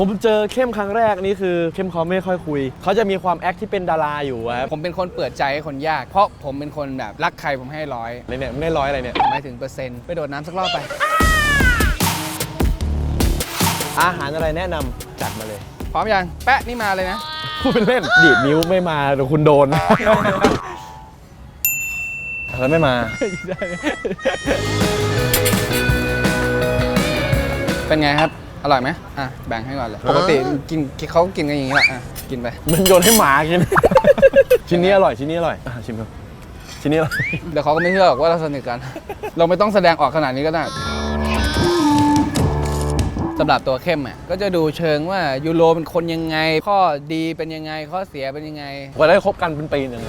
ผมเจอเข้มครั้งแรกนี่คือเข้มเขาไม่ค่อยคุย เขาจะมีความแอคที่เป็นดาราอยู่อะครับผมเป็นคนเปิดใจให้คนยาก เพราะผมเป็นคนแบบรักใครผมให้ร้อยอะไรเนี่ยไม่ได้ร้อยอะไรเนี่ยหมายถึงเปอร์เซ็นต์ไปโดดน้ำสักรอบไป อาหารอะไรแนะนำจัดมาเลย พร้อมยัง แปะนี่มาเลยนะ พูดเป็นเล่น ดีดนิ้วไม่มาเดี๋ยวคุณโดนอะไรไม่มา เป็นไงครับ อร่อยไหมอะแบ่งให้ก่อนเลยปกติกินเขากินกันอย่างนี้แหละอะกินไปมันโยนให้หมากิน ชิ้นนี้อร่อยชิ้นนี้อร่อยอะชิมครับชิ้นนี้อร่อยเดี๋ยวเขาก็ไม่เชื่อหรอกว่าเราสนิทกัน เราไม่ต้องแสดงออกขนาดนี้ก็ได้สำหรับตัวเข้มอะก็จะดูเชิงว่ายูโรเป็นคนยังไง ข้อดีเป็นยังไง ข้อเสียเป็นยังไงกว่าได้คบกันเป็นปีหนึ่ง